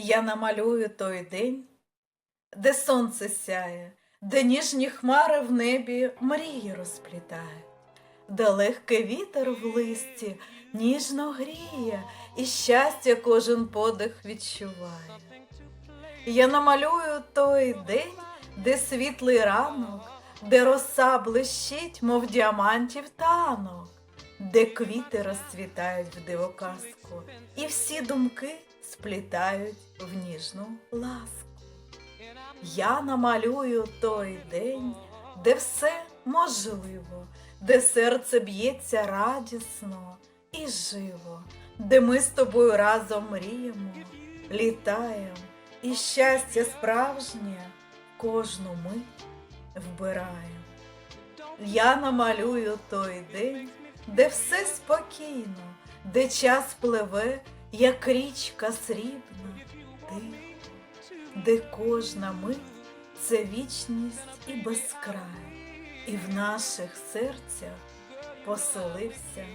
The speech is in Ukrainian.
Я намалюю той день, де сонце сяє, де ніжні хмари в небі мрії розплітають, де легкий вітер в листі ніжно гріє, і щастя кожен подих відчуває. Я намалюю той день, де світлий ранок, де роса блищить, мов діамантів танок, де квіти розцвітають в дивоказку, і всі думки сплітають в ніжну ласку. Я намалюю той день, де все можливо, де серце б'ється радісно і живо, де ми з тобою разом мріємо, літаємо, і щастя справжнє кожну мить вбираємо. Я намалюю той день, де все спокійно, де час пливе, як річка срібна, тиха, де кожна мить це вічність і безкрай, і в наших серцях поселився.